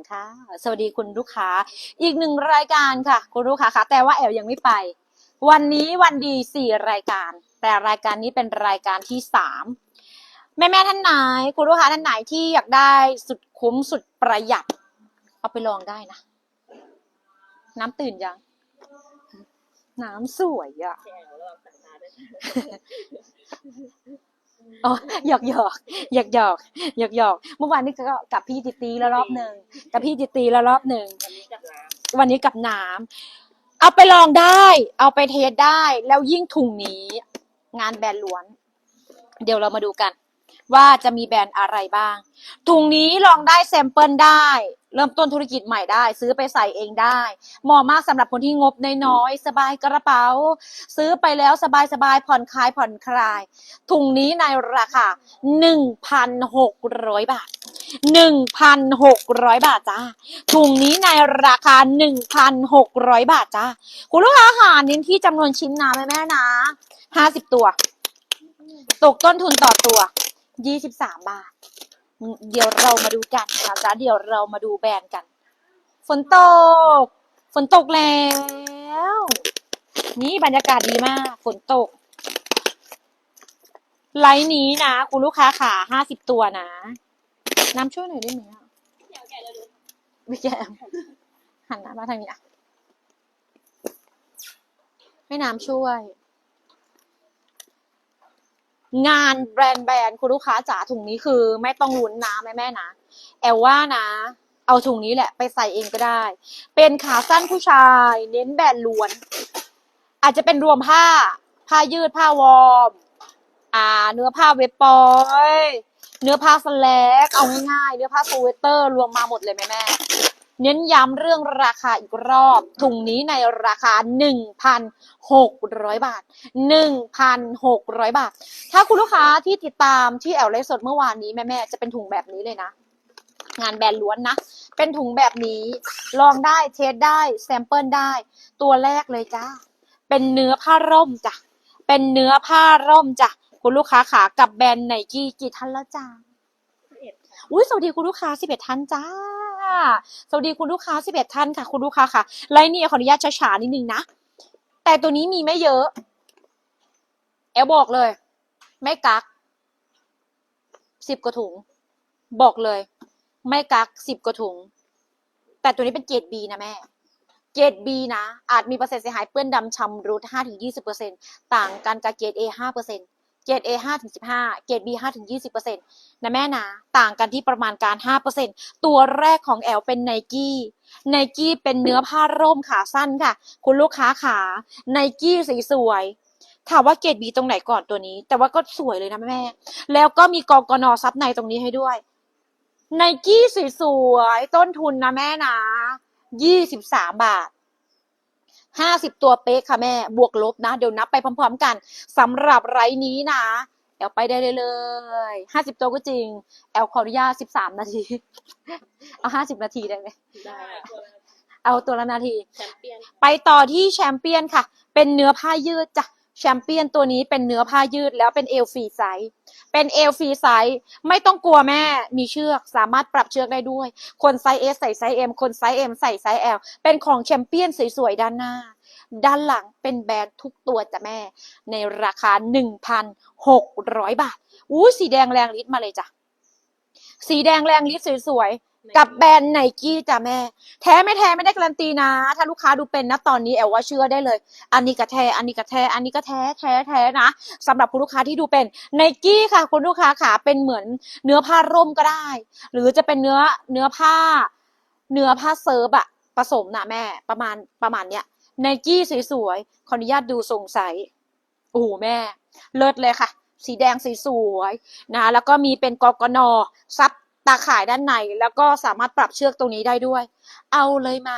คุณค่ะ สวัสดีคุณลูกค้า อีกหนึ่งรายการค่ะ คุณลูกค้าคะแต่ว่าแอลยังไม่ไป วันนี้วันดีสี่รายการ แต่รายการนี้เป็นรายการที่สามแม่แม่ๆท่านไหน คุณลูกค้าท่านไหนที่อยากได้สุดคุ้มสุดประหยัด เอาไปลองได้นะ น้ำตื่นยัง น้ำสวยอะแชร์ระ อ๋อหยอกหยอกหยอกหยอกหยอกหยอกเมื่อวานนี้ก็กับพี่จิตตีแล้วรอบหนึ่งกับพี่จิตตีแล้วรอบหนึ่งวันนี้กับน้วันนี้กับน้ำเอาไปลองได้ เอาไปเทสได้ แล้วยิ่งถุงนี้ งานแบรนด์ล้วน เดี๋ยวเรามาดูกัน ว่าจะมีแบรนด์อะไรบ้างถุงนี้ลองได้แซมเปิลได้ เริ่มต้นธุรกิจใหม่ได้ ซื้อไปใส่เองได้เหมาะมากสำหรับคนที่งบน้อยๆสบายกระเป๋า ซื้อไปแล้วสบายๆผ่อนคลายผ่อนคลาย ถุงนี้ในราคา 1,600 บาท 1,600 บาทจ้าถุงนี้ในราคา 1,600 บาทจ้าคุณลูกค้าหาเน้นที่จำนวนชิ้นนะแม่แม่นะ 50 ตัว ตกต้นทุนต่อตัว 23 บาท เดี๋ยวเรามาดูกันนะจ๊ะเดี๋ยวเรามาดูแบรนด์กัน ฝนตก ฝนตกแล้ว นี่บรรยากาศดีมาก ฝนตก ไลน์นี้นะ คุณลูกค้าขาห้าสิบตัวนะ น้ำช่วยหน่อยได้ไหมอะำเดี๋ยวแกจะดูวิแกหันหน้ามาทางนี้อะให้น้ำช่วย งานแบรนด์แบรนด์คุณลูกค้าจ๋าถุงนี้คือไม่ต้องลุ้นนะแม่แม่นะแอลว่านะ เอาถุงนี้แหละไปใส่เองก็ได้ เป็นขาสั้นผู้ชาย เน้นแบรนด์ล้วน อาจจะเป็นรวมผ้า ผ้ายืดผ้าวอร์มอ่า เนื้อผ้าเวบปอยเนื้อผ้าสแลกเอาง่ายๆ เนื้อผ้าสเวตเตอร์รวมมาหมดเลยแม่แม่ เน้นย้ำเรื่องราคาอีกรอบถุงนี้ในราคา 1,600 บาท 1,600 บาท ถ้าคุณลูกค้าที่ติดตามที่แอลไลฟ์สดเมื่อวานนี้แม่แม่ๆจะเป็นถุงแบบนี้เลยนะ งานแบรนด์ล้วนนะ เป็นถุงแบบนี้ลองได้เทสได้แซมเปิลได้ ตัวแรกเลยจ้าเป็นเนื้อผ้าร่มจ้ะเป็นเนื้อผ้าร่มจ้ะคุณลูกค้าขากับแบรนด์ไนกี้กี่ท่านแล้วจ้าอุ้ยสวัสดีคุณลูกค้าสิบเอ็ดท่านจ้า สวัสดีคุณลูกค้าสิบเอ็ดท่านค่ะ คุณลูกค้าค่ะไลน์นี้ขออนุญาตช้าๆนิดนึงนะ แต่ตัวนี้มีไม่เยอะ แอลบอกเลย ไม่กักสิบกว่าถุง บอกเลย ไม่กักสิบกว่าถุง แต่ตัวนี้เป็นเกรดบีนะแม่เกรดบีนะ อาจมีเปอร์เซ็นต์เสียหายเปื้อนดำชำรุดห้าถึงยี่สิบเปอร์เซ็นต่างกันกับเกรดเอห้า เกรด A 5ถึง15 เกรด B 5ถึง20%นะแม่นะต่างกันที่ประมาณการ 5%ตัวแรกของแอลเป็นไนกี้ไนกี้เป็นเนื้อผ้าร่มขาสั้นค่ะ คุณลูกค้าขาไนกี้สีสวยถามว่าเกรดบีตรงไหนก่อนตัวนี้ แต่ว่าก็สวยเลยนะแม่ แล้วก็มีกอกนอซับในตรงนี้ให้ด้วยไนกี้สวยๆต้นทุนนะแม่นะยี่สิบสามบาท ห้าสิบตัวเป๊กค่ะแม่บวกลบนะ เดี๋ยวนับไปพร้อม ๆ กันสำหรับไรนี้นะแอลไปได้เลยห้าสิบตัวก็จริง แอลขออนุญาตสิบสามนาที เอาห้าสิบนาทีได้ไหมได้เอาตัวละนาที ไปต่อที่แชมเปี้ยนค่ะ เป็นเนื้อผ้ายืดจ้ะ แชมเปี้ยนตัวนี้เป็นเนื้อผ้ายืดแล้วเป็นเอลฟรีไซส์เป็นเอลฟรีไซส์ไม่ต้องกลัวแม่มีเชือกสามารถปรับเชือกได้ด้วย คนไซส์ S ใส่ไซส์ M คนไซส์ M ใส่ไซส์ L เป็นของแชมเปี้ยนสวยๆด้านหน้า ด้านหลังเป็นแบรนด์ทุกตัวจ้ะแม่ ในราคา 1,600 บาทอู้สีแดงแรงฤทธิ์มาเลยจ้ะสีแดงแรงฤทธิ์สวยๆ กับแบรนด์ไนกี้จ้ะแม่ แท้ไม่แท้ไม่ได้การันตีนะ ถ้าลูกค้าดูเป็นนะตอนนี้แอลว่าเชื่อได้เลย อันนี้ก็แท้อันนี้ก็แท้อันนี้ก็แท้แท้แท้นะสำหรับคุณลูกค้าที่ดูเป็นไนกี้ค่ะ คุณลูกค้าขาเป็นเหมือนเนื้อผ้าร่มก็ได้ หรือจะเป็นเนื้อเนื้อผ้า เนื้อผ้าเซิร์ฟอะผสมนะแม่ประมาณประมาณเนี้ยไนกี้สวยๆขออนุญาตดูทรงใสโอ้โหแม่ เลิศเลยค่ะ สีแดงสีสวยนะ แล้วก็มีเป็นกกนซับ ตาข่ายด้านในแล้วก็สามารถปรับเชือกตรงนี้ได้ด้วย เอาเลยไหม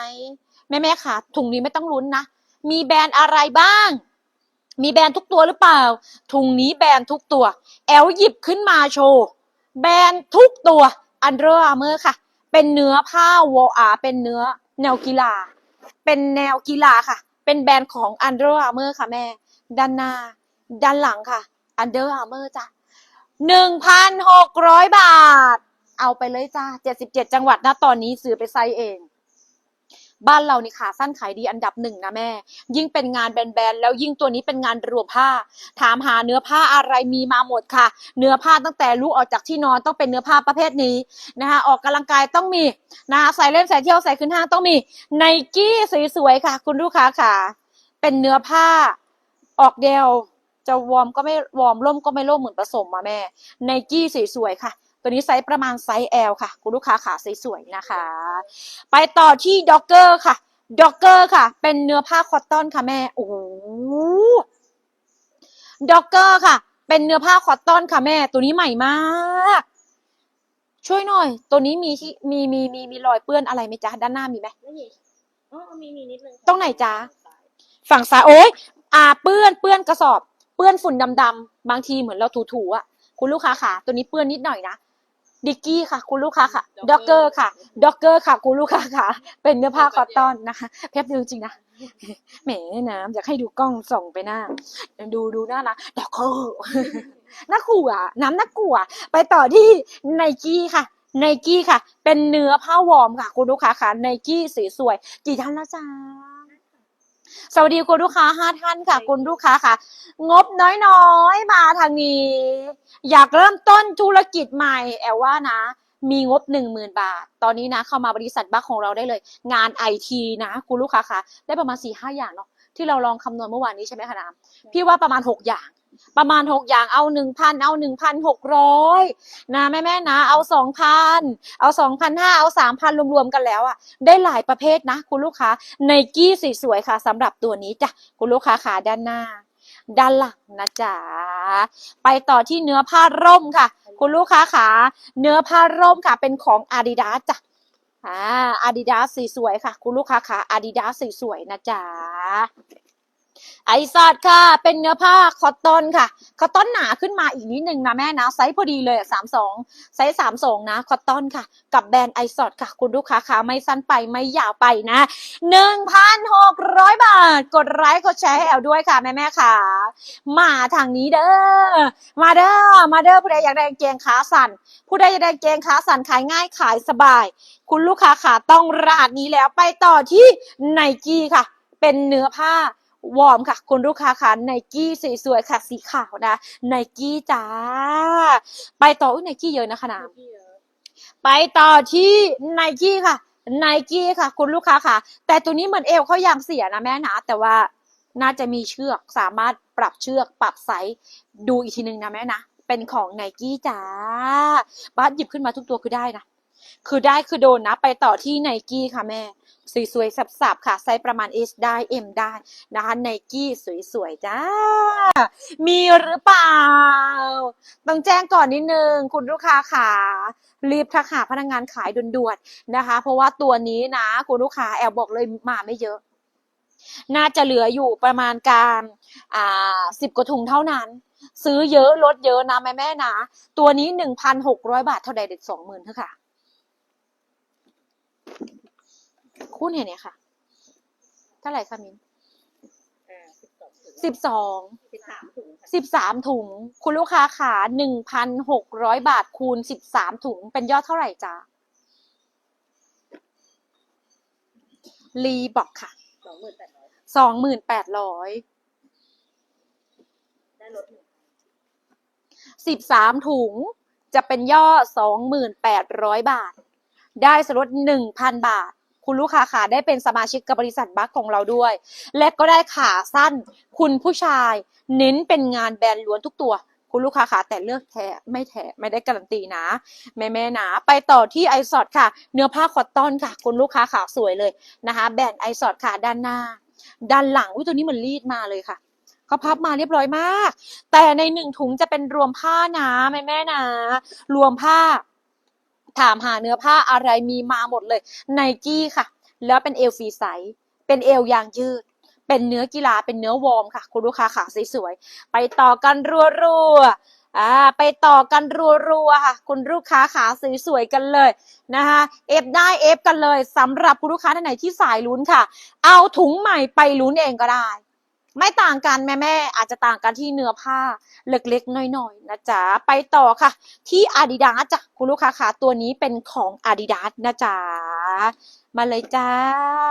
แม่แม่ๆค่ะถุงนี้ไม่ต้องลุ้นนะ มีแบรนด์อะไรบ้าง มีแบรนด์ทุกตัวหรือเปล่า ถุงนี้แบรนด์ทุกตัว แอลหยิบขึ้นมาโชว์ แบรนด์ทุกตัว Under Armour ค่ะ เป็นเนื้อผ้าวออาเป็นเนื้อแนวกีฬา เป็นแนวกีฬาค่ะ เป็นแบรนด์ของ Under Armour ค่ะแม่ ด้านหน้า ด้านหลังค่ะ Under Armour จ้ะหนึ่งพันหกร้อยบาท เอาไปเลยจ้า77จังหวัดนะตอนนี้ซื้อไปไซส์เอง บ้านเรานี่ขาสั้นขายดีอันดับหนึ่งนะแม่ ยิ่งเป็นงานแบนๆแล้วยิ่งตัวนี้เป็นงานรวมผ้า ถามหาเนื้อผ้าอะไรมีมาหมดค่ะ เนื้อผ้าตั้งแต่ลูกออกจากที่นอนต้องเป็นเนื้อผ้าประเภทนี้นะคะออกกำลังกายต้องมีนะคะใส่เล่นใส่เที่ยวใส่ขึ้นห้างต้องมีไนกี้สวยๆค่ะ คุณลูกค้าค่ะ เป็นเนื้อผ้าออกเดวจะวอร์มก็ไม่วอร์มร่มก็ไม่ร่มเหมือนผสมมาแม่ไนกี้สวยๆค่ะ ตัวนี้ไซส์ประมาณไซส์ L ค่ะ คุณลูกค้าขาสวยๆนะคะ ไปต่อที่ด็อกเกอร์ค่ะด็อกเกอร์ค่ะ เป็นเนื้อผ้าคอตตอนค่ะแม่โอ้โหด็อกเกอร์ค่ะ เป็นเนื้อผ้าคอตตอนค่ะแม่ ตัวนี้ใหม่มาก ช่วยหน่อย ตัวนี้มีที่มีมีมีมีรอยเปื้อนอะไรไหมจ๊ะด้านหน้ามีไหมไม่มีอ๋อมีมีนิดนึงค่ะตรงไหนจ๊ะฝั่งซ้ายโอ๊ยอ่าเปื้อนเปื้อนกระสอบ เปื้อนฝุ่นดำๆบางทีเหมือนเราถูๆอะคุณลูกค้าค่ะตัวนี้เปื้อนนิดหน่อยนะ ดิกกี้ค่ะ คุณลูกค้าค่ะด็อกเกอร์ค่ะด็อกเกอร์ค่ะ คุณลูกค้าค่ะ เป็นเนื้อผ้าคอตตอนนะคะแพบเดียวจริงๆนะแหมน้ำอยากให้ดูกล้องส่องไปหน้า ดูดูหน้านะด็อกเกอร์น่ากลัวน้ำน่ากลัว ไปต่อที่ไนกี้ค่ะไนกี้ค่ะ เป็นเนื้อผ้าวอร์มค่ะ คุณลูกค้าค่ะไนกี้สีสวย กี่ท่านแล้วจ้า สวัสดีคุณลูกค้าห้าท่านค่ะ คุณลูกค้าค่ะ งบน้อยๆ มาทางนี้ อยากเริ่มต้นธุรกิจใหม่ แอลว่านะ มีงบหนึ่งหมื่นบาท ตอนนี้นะ เข้ามาบริษัทบัคของเราได้เลย งานไอทีนะ คุณลูกค้าค่ะ ได้ประมาณสี่ห้าอย่างเนาะที่เราลองคำนวณเมื่อวานนี้ใช่ไหมคะน้ำพี่ว่าประมาณหกอย่าง ประมาณหกอย่างเอาหนึ่งพันเอาหนึ่งพันหกร้อยนะแม่แม่นะ เอาสองพันเอาสองพันห้าเอาสามพันรวมๆกันแล้วอะ ได้หลายประเภทนะ คุณลูกค้าไนกี้สีสวยค่ะสำหรับตัวนี้จ้ะคุณลูกค้าขาด้านหน้า ด้านหลังนะจ๊ะไปต่อที่เนื้อผ้าร่มค่ะ คุณลูกค้าขาเนื้อผ้าร่มค่ะ เป็นของ Adidas จ้ะอ่า Adidas สีสวยค่ะ คุณลูกค้าขา Adidas สีสวยนะจ๊ะ ไอซอดค่ะ เป็นเนื้อผ้าคอตตอนค่ะ คอตตอนหนาขึ้นมาอีกนิดนึงนะแม่นะ ไซส์พอดีเลยสามสองไซส์สามสองนะ คอตตอนค่ะ กับแบรนด์ไอซอดค่ะ คุณลูกค้าขาไม่สั้นไปไม่ยาวไปนะหนึ่งพันหกร้อยบาท กดไลค์กดแชร์ให้แอลด้วยค่ะ แม่แม่ค่ะ มาทางนี้เด้อ มาเด้อ มาเด้อผู้ใดอยากได้กางเกงขาสั่น ผู้ใดอยากได้กางเกงขาสั่นขายง่ายขายสบาย คุณลูกค้าขาต้องราดนี้แล้วไปต่อที่ไนกี้ค่ะ เป็นเนื้อผ้า วอร์มค่ะ คุณลูกค้าค่ะไนกี้สวยๆค่ะ สีขาวนะไนกี้จ้า ไปต่ออุ้ยไนกี้เยอะนะคะน้ำที่เยอะไปต่อที่ไนกี้ค่ะไนกี้ค่ะ คุณลูกค้าค่ะ แต่ตัวนี้เหมือนเอวเขายางเสียนะแม่นะแต่ว่าน่าจะมีเชือกสามารถปรับเชือกปรับไซส์ดูอีกทีนึงนะแม่นะ เป็นของไนกี้จ้าบ้านหยิบขึ้นมาทุกตัวคือได้นะ คือได้คือโดนนะ ไปต่อที่ไนกี้ค่ะแม่ สวยๆ สับๆ ค่ะ ไซส์ประมาณ S ได้ M ได้นะคะไนกี้สวยๆ จ้า มีหรือเปล่า ต้องแจ้งก่อนนิดนึง คุณลูกค้าค่ะรีบทักหาพนักงานขายด่วนๆ นะคะ เพราะว่าตัวนี้นะ คุณลูกค้าแอบบอกเลยมาไม่เยอะ น่าจะเหลืออยู่ประมาณการอ่าสิบกว่าถุงเท่านั้นซื้อเยอะลดเยอะนะแม่แม่นะ ตัวนี้หนึ่งพันหกร้อยบาทเท่าใดเด็ดสองหมื่นเท่าค่ะ คุณเห็นเนี่ยค่ะเท่าไหร่คะมินอ่าสิบสองถุงสิบสองสิบสามถุงค่ะสิบสามถุง คุณลูกค้าขาหนึ่งพันหกร้อยบาทคูณสิบสามถุง เป็นยอดเท่าไหร่จ๊ะรีบอกค่ะสองหมื่นแปดร้อยสองหมื่นแปดร้อยได้ลดหนึ่งสิบสามถุงจะเป็นยอดสองหมื่นแปดร้อยบาท ได้สลดหนึ่งพันบาท คุณลูกค้าขาได้เป็นสมาชิกกับบริษัทบัคของเราด้วย และก็ได้ขาสั้น คุณผู้ชาย เน้นเป็นงานแบรนด์ล้วนทุกตัว คุณลูกค้าขาแต่เลือกแท้ไม่แท้ไม่ได้การันตีนะ แม่แม่นะไปต่อที่ไอซอดค่ะ เนื้อผ้าคอตตอนค่ะ คุณลูกค้าขาสวยเลยนะคะแบรนด์ไอซอดค่ะด้านหน้า ด้านหลังอุ้ยตัวนี้เหมือนรีดมาเลยค่ะเขาพับมาเรียบร้อยมาก แต่ในหนึ่งถุงจะเป็นรวมผ้านะแม่แม่นะ รวมผ้า ถามหาเนื้อผ้าอะไรมีมาหมดเลยไนกี้ค่ะ แล้วเป็นเอลฟรีไซส์เป็นเอลยางยืด เป็นเนื้อกีฬาเป็นเนื้อวอร์มค่ะ คุณลูกค้าขาสวยๆไปต่อกันรัวๆอ่าไปต่อกันรัวๆค่ะ คุณลูกค้าขาสวยๆกันเลยนะคะเอฟได้เอฟกันเลยสำหรับคุณลูกค้าท่านไหนที่สายลุ้นค่ะ เอาถุงใหม่ไปลุ้นเองก็ได้ ไม่ต่างกันแม่แม่ๆอาจจะต่างกันที่เนื้อผ้าเล็กๆน้อยๆนะจ๊ะไปต่อค่ะ ที่ Adidas จ้ะคุณลูกค้าค่ะตัวนี้เป็นของ Adidas นะจ๊ะมาเลยจ้า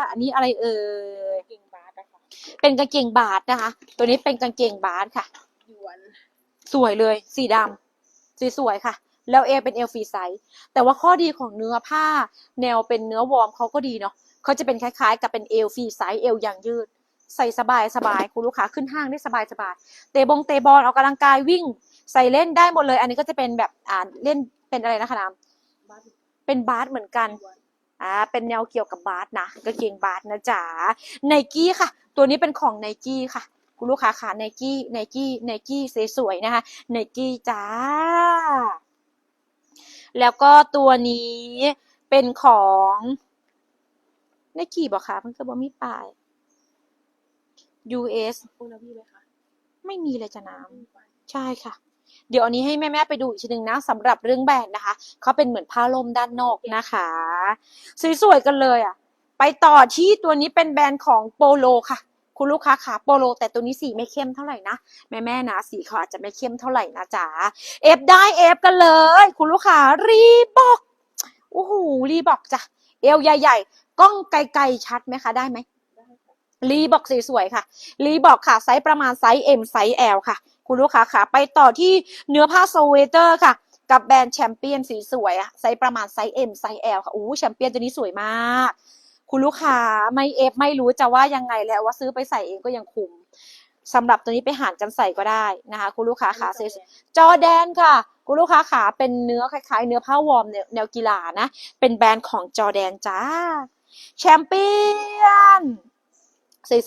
อันนี้อะไรเอ่ยกิ่งบาสนะคะเป็นกางเกงบาสนะคะ ตัวนี้เป็นกางเกงบาสค่ะหยวนสวยเลย สีดำสวยๆค่ะ แล้วเอวเป็นเอลฟรีไซส์แต่ว่าข้อดีของเนื้อผ้า แนวเป็นเนื้อวอร์มเขาก็ดีเนาะเขาจะเป็นคล้ายๆ กับเป็นเอลฟรีไซส์เอลยางยืด ใส่สบายสบายคุณลูกค้าขึ้นห้างได้สบายสบายเตะบงเตะบอลออกกำลังกายวิ่ง ใส่เล่นได้หมดเลย อันนี้ก็จะเป็นแบบอ่าเล่นเป็นอะไรนะคะน้ำเป็นบาสเหมือนกันอ่าเป็นแนวเกี่ยวกับบาสนะกางเกงบาสนะจ๊ะไนกี้ค่ะ ตัวนี้เป็นของไนกี้ค่ะคุณลูกค้าค่ะไนกี้ไนกี้ไนกี้สวยๆนะคะไนกี้จ้า แล้วก็ตัวนี้เป็นของไนกี้บอกค่ะมันก็บอกมีป้าย US คุณเอาพี่ไหมคะไม่มีเลยจ้ะน้ำใช่ค่ะ เดี๋ยวอันนี้ให้แม่ ๆ ไปดูอีกทีหนึ่งนะสำหรับเรื่องแบรนด์นะคะเขาเป็นเหมือนผ้าล่มด้านนอกนะคะ สวย ๆ กันเลยอะ ไปต่อที่ตัวนี้เป็นแบรนด์ของโปโลค่ะ คุณลูกค้าขาโปโล แต่ตัวนี้สีไม่เข้มเท่าไหร่นะ แม่ๆนะสีเขาอาจจะไม่เข้มเท่าไหร่นะจ๊ะเอฟได้เอฟกันเลย คุณลูกค้ารีบอกโอ้โหรีบอกจ้ะเอวใหญ่ ๆ กล้องไกลๆชัดไหมคะได้ไหมได้ค่ะ รีบอกสวยๆค่ะ รีบอกค่ะไซส์ประมาณไซส์ M ไซส์ L ค่ะ คุณลูกค้าค่ะไปต่อที่เนื้อผ้าสเวเตอร์ค่ะ กับแบรนด์แชมเปี้ยนสีสวยอะไซส์ประมาณไซส์ M ไซส์ L ค่ะอู้แชมเปี้ยนตัวนี้สวยมาก คุณลูกค้าไม่เอฟไม่รู้จะว่ายังไงแล้วว่าซื้อไปใส่เองก็ยังคุ้มสำหรับตัวนี้ไปหารกันใส่ก็ได้นะคะ คุณลูกค้าค่ะอันนี้เซจอแดนค่ะ คุณลูกค้าขาเป็นเนื้อคล้ายๆ เนื้อผ้าวอร์มแนวแนวกีฬานะ เป็นแบรนด์ของจอแดนจ้าแชมเปี้ยน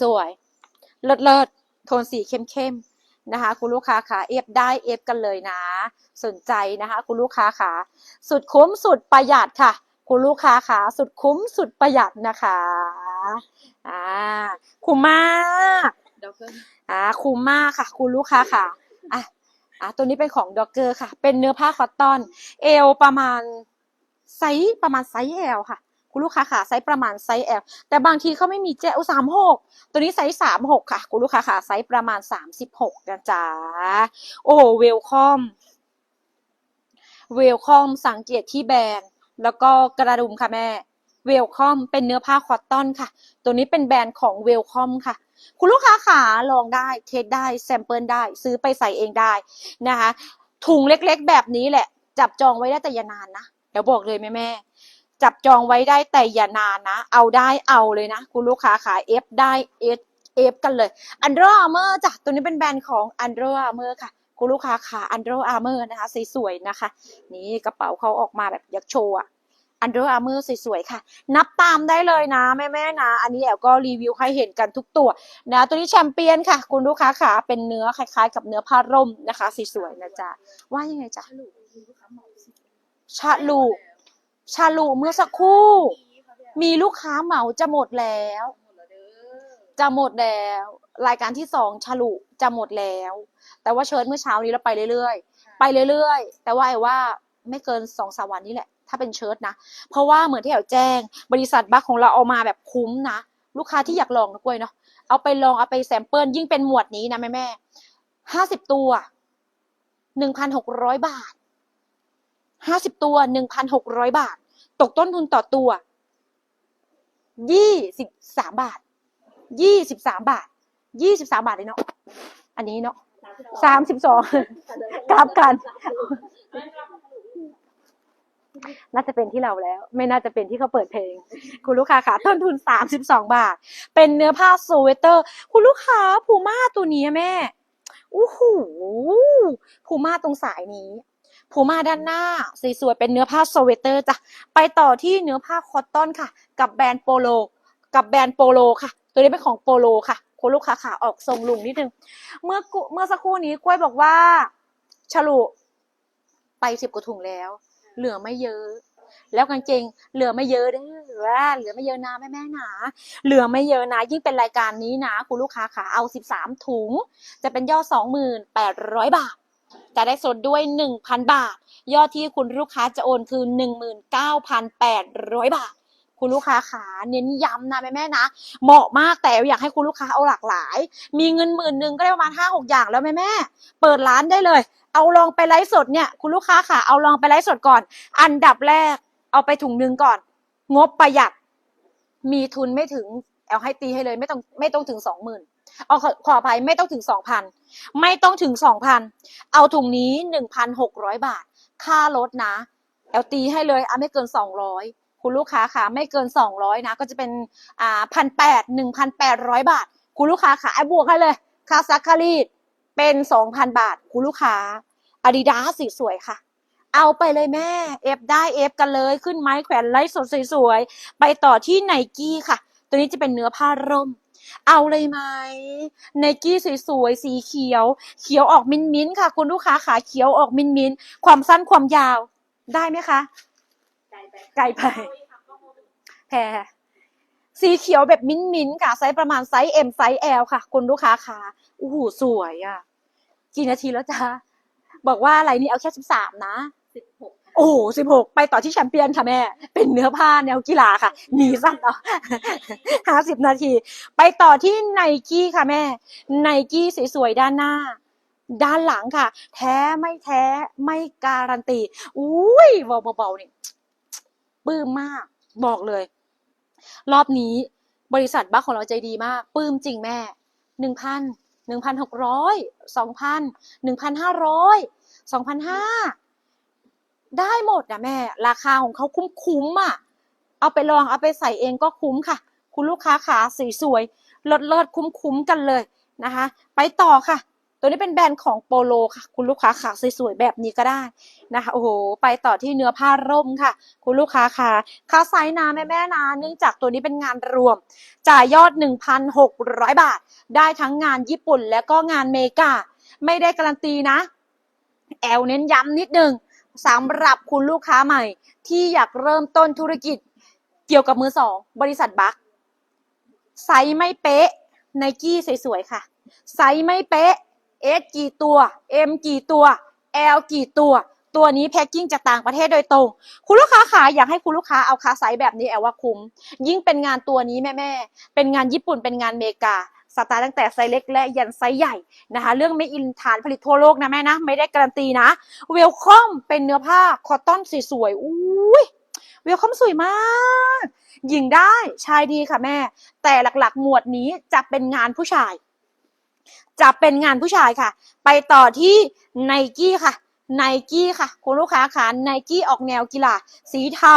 สวยๆ เลิศๆ โทนสีเข้มๆ นะคะ คุณลูกค้าขาเอฟได้เอฟกันเลยนะ สนใจนะคะ คุณลูกค้าขาสุดคุ้มสุดประหยัดค่ะ คุณลูกค้าขาสุดคุ้มสุดประหยัดนะคะอ่าคุ้มมากอ่าคุ้มมากค่ะ คุณลูกค้าค่ะอะอะตัวนี้เป็นของด็อกเกอร์ค่ะ เป็นเนื้อผ้าคอตตอน เอวประมาณไซส์ประมาณไซส์ L ค่ะ คุณลูกค้าค่ะไซส์ประมาณไซส์ L แต่บางทีเขาไม่มีเจลสามหกตัวนี้ไซส์สามหกค่ะ คุณลูกค้าค่ะไซส์ประมาณสามสิบหกนะจ๊ะโอ้โหเวลคอมเวลคอมสังเกตที่แบรนด์แล้วก็กระดุมค่ะแม่เวลคอมเป็นเนื้อผ้าคอตตอนค่ะ ตัวนี้เป็นแบรนด์ของเวลคอมค่ะ คุณลูกค้าขาลองได้เทสได้แซมเปิลได้ ซื้อไปใส่เองได้นะคะ ถุงเล็กๆแบบนี้แหละ จับจองไว้ได้แต่อย่านานนะ เดี๋ยวบอกเลยแม่แม่ จับจองไว้ได้แต่อย่านานนะ เอาได้เอาเลยนะ คุณลูกค้าขาเอฟได้เอฟเอฟกันเลย Under Armour จ้ะตัวนี้เป็นแบรนด์ของ Under Armour ค่ะ คุณลูกค้าขา Under Armour นะคะสวยๆนะคะ นี่กระเป๋าเขาออกมาแบบยักษ์โชว์อะ Under Armour สวยๆค่ะ นับตามได้เลยนะแม่ๆนะ อันนี้แอลก็รีวิวให้เห็นกันทุกตัวนะ ตัวนี้แชมเปี้ยนค่ะ คุณลูกค้าขาเป็นเนื้อคล้ายๆ กับเนื้อผ้าร่มนะคะสวยๆนะจ๊ะว่ายังไงจ๊ะฉลุมีลูกค้าเหมาสิชาลู ชาลูเมื่อสักครู่ มีลูกค้าเหมาจะหมดแล้วหมดแล้วเด้อจะหมดแล้ว รายการที่สองชาลูจะหมดแล้ว แต่ว่าเชิญเมื่อเช้านี้เราไปเรื่อยๆ ไปเรื่อยๆ แต่ว่าไอ้ว่าไม่เกินสองสามวันนี้แหละ ถ้าเป็นเชิ้ตนะ เพราะว่าเหมือนที่แอวแจ้ง บริษัทบัคของเราเอามาแบบคุ้มนะ ลูกค้าที่อยากลองนะกล้วยเนาะ เอาไปลองเอาไปแซมเปิลยิ่งเป็นหมวดนี้นะแม่แม่ห้าสิบตัวหนึ่งพันหกร้อยบาท ห้าสิบตัวหนึ่งพันหกร้อยบาท ตกต้นทุนต่อตัวยี่สิบสามบาทยี่สิบสามบาทยี่สิบสามบาทเลยเนาะ อันนี้เนาะสามสิบสองกลับกัน น่าจะเป็นที่เราแล้ว ไม่น่าจะเป็นที่เขาเปิดเพลง คุณลูกค้าค่ะต้นทุนสามสิบสองบาท เป็นเนื้อผ้าสเวตเตอร์ คุณลูกค้าพูม่าตัวนี้แม่อู้หูพูม่าตรงสายนี้ พูม่าด้านหน้าสวยๆเป็นเนื้อผ้าสเวตเตอร์จ้ะไปต่อที่เนื้อผ้าคอตตอนค่ะ กับแบรนด์โปโล กับแบรนด์โปโลค่ะ ตัวนี้เป็นของโปโลค่ะคุณลูกค้าขาออกทรงลุงนิดนึง เมื่อเมื่อสักครู่นี้กล้วยบอกว่าฉลุไปสิบกว่าถุงแล้ว เหลือไม่เยอะ แล้วกางเกงเหลือไม่เยอะเด้อว่าเหลือไม่เยอะนะแม่แม่ๆนะเหลือไม่เยอะนะยิ่งเป็นรายการนี้นะคุณลูกค้าขาเอาสิบสามถุง จะเป็นยอดสองหมื่นแปดร้อยบาท จะได้ส่วนด้วยหนึ่งพันบาท ยอดที่คุณลูกค้าจะโอนคือหนึ่งหมื่นเก้าพันแปดร้อยบาท คุณลูกค้าขาเน้นย้ำนะแม่แม่นะ เหมาะมากแต่อยากให้คุณลูกค้าเอาหลากหลาย มีเงินหมื่นหนึ่งก็ได้ประมาณห้าหกอย่างแล้วแม่แม่เปิดร้านได้เลย เอาลองไปไลฟ์สดเนี่ยคุณลูกค้าค่ะเอาลองไปไลฟ์สดก่อน อันดับแรกเอาไปถุงหนึ่งก่อน งบประหยัดมีทุนไม่ถึงเอาให้ตีให้เลยไม่ต้องไม่ต้องถึงสองหมื่น เอาขอขออภัยไม่ต้องถึงสองพันไม่ต้องถึงสองพันเอาถุงนี้หนึ่งพันหกร้อยบาท ค่ารถนะเอาตีให้เลยอะไม่เกินสองร้อยคุณลูกค้าค่ะไม่เกินสองร้อยนะก็จะเป็นอ่าพันแปดหนึ่งพันแปดร้อยบาท คุณลูกค้าค่ะไอ้บวกให้เลยค่าซักคารีดเป็นสองพันบาท คุณลูกค้าอาดิดาสีสวยค่ะเอาไปเลยแม่ เอฟได้เอฟกันเลย ขึ้นไม้แขวนไลฟ์สดสวยๆ ไปต่อที่ไนกี้ค่ะ ตัวนี้จะเป็นเนื้อผ้าร่ม เอาเลยไหมไนกี้สวยๆ สีเขียว เขียวออกมิ้นมิ้นท์ๆค่ะ คุณลูกค้าขาเขียวออกมิ้นมิ้นท์ๆความสั้นความยาวได้ไหมคะ ไกลไปไกลไปแพรสีเขียวแบบมิ้นมิ้นท์ๆค่ะ ไซส์ประมาณไซส์ M ไซส์ L ค่ะ คุณลูกค้าขาอู้หูสวยอะ กี่นาทีแล้วจ๊ะบอกว่าอะไรนี่เอาแค่สิบสามนะสิบหก โอ้สิบหกไปต่อที่แชมเปี้ยนค่ะแม่ เป็นเนื้อผ้าแนวกีฬาค่ะ หนีสั้นเอาห้าสิบนาที ไปต่อที่ไนกี้ค่ะแม่ ไนกี้สวยๆด้านหน้า ด้านหลังค่ะ แท้ไม่แท้ไม่การันตี อุ้ยเบาๆเนี่ยปลื้มมาก บอกเลย รอบนี้บริษัทบัคของเราใจดีมากปลื้มจริงแม่หนึ่งพันหนึ่งพันหกร้อยสองพันหนึ่งพันห้าร้อยสองพันห้า ได้หมดนะแม่ ราคาของเขาคุ้มๆอะเอาไปลองเอาไปใส่เองก็คุ้มค่ะ คุณลูกค้าขาสีสวยเลิศเลิศคุ้มคุ้มๆกันเลยนะคะ ไปต่อค่ะ ตัวนี้เป็นแบรนด์ของโปโลค่ะ คุณลูกค้าขาสวยๆแบบนี้ก็ได้นะคะโอ้โหไปต่อที่เนื้อผ้าร่มค่ะ คุณลูกค้าขาค่าไซส์นาแม่แม่นาเนื่องจากตัวนี้เป็นงานรวม จ่ายยอด 1,600 บาท ได้ทั้งงานญี่ปุ่นและก็งานเมกาไม่ได้การันตีนะ แอลเน้นย้ำนิดนึง สำหรับคุณลูกค้าใหม่ ที่อยากเริ่มต้นธุรกิจเกี่ยวกับมือสองบริษัทบัคไซส์ไม่เป๊ะไนกี้สวยๆค่ะ ไซส์ไม่เป๊ะ S กี่ตัว M กี่ตัว L กี่ตัว ตัวนี้แพ็กกิ้งจากต่างประเทศโดยตรง คุณลูกค้าขาอยากให้คุณลูกค้าเอาคาไซส์แบบนี้แอลว่าคุ้ม ยิ่งเป็นงานตัวนี้แม่ๆเป็นงานญี่ปุ่นเป็นงานเมกา สตาร์ตั้งแต่ไซส์เล็กและยันไซส์ใหญ่นะคะ เรื่องไม่อินฐานผลิตทั่วโลกนะแม่นะ ไม่ได้การันตีนะเวลคอมเป็นเนื้อผ้าคอตตอนสวยๆอุ้ยเวลคอมสวยมากหญิงได้ชายดีค่ะแม่ แต่หลักๆ หมวดนี้จะเป็นงานผู้ชาย จะเป็นงานผู้ชายค่ะ ไปต่อที่ไนกี้ค่ะไนกี้ค่ะ คุณลูกค้าค่ะไนกี้ออกแนวกีฬาสีเทา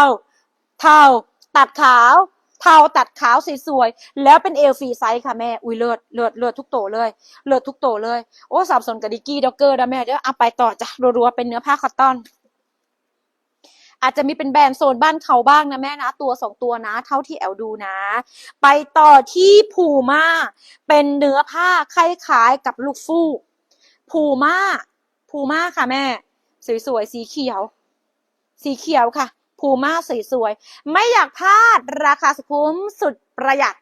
เทา ตัดขาว เทาตัดขาวสวยๆ แล้วเป็นเอลฟรีไซส์ค่ะแม่ อุ้ยเลิศเลิศเลิศทุกโตเลย เลิศทุกโตเลย โอ้สับสนกับดิกกี้ด็อกเกอร์นะแม่เดี๋ยวเอาไปต่อจ้ะรัวๆ เป็นเนื้อผ้าคอตตอน อาจจะมีเป็นแบรนด์โซนบ้านเขาบ้างนะแม่นะ ตัวสองตัวนะ เท่าที่แอลดูนะ ไปต่อที่พูม่าเป็นเนื้อผ้าคล้ายๆกับลูกฟูกพูม่าพูม่าค่ะแม่ สวยๆ สีเขียว สีเขียวค่ะ พูม่าสวยๆ ไม่อยากพลาดราคาสุดคุ้มสุดประหยัด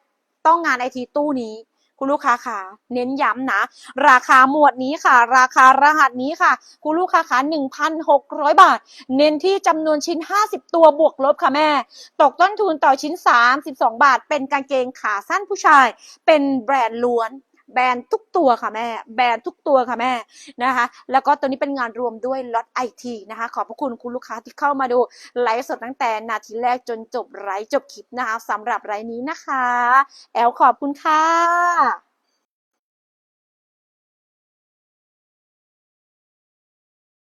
ต้องงานไอทีตู้นี้ คุณลูกค้าค่ะ เน้นย้ำนะ ราคาหมวดนี้ค่ะ ราคารหัสนี้ค่ะ คุณลูกค้าค่ะ1,600 บาท เน้นที่จำนวนชิ้น 50 ตัวบวกลบค่ะแม่ ตกต้นทุนต่อชิ้น 32 บาท เป็นกางเกงขาสั้นผู้ชาย เป็นแบรนด์ล้วน แบรนด์ทุกตัวค่ะแม่ แบรนด์ทุกตัวค่ะแม่นะคะ แล้วก็ตัวนี้เป็นงานรวมด้วยล็อตไอทีนะคะ ขอบพระคุณคุณลูกค้าที่เข้ามาดูไลฟ์สดตั้งแต่นาทีแรกจนจบไลฟ์จบคลิปนะคะสำหรับไลฟ์นี้นะคะ แอลขอบคุณค่ะ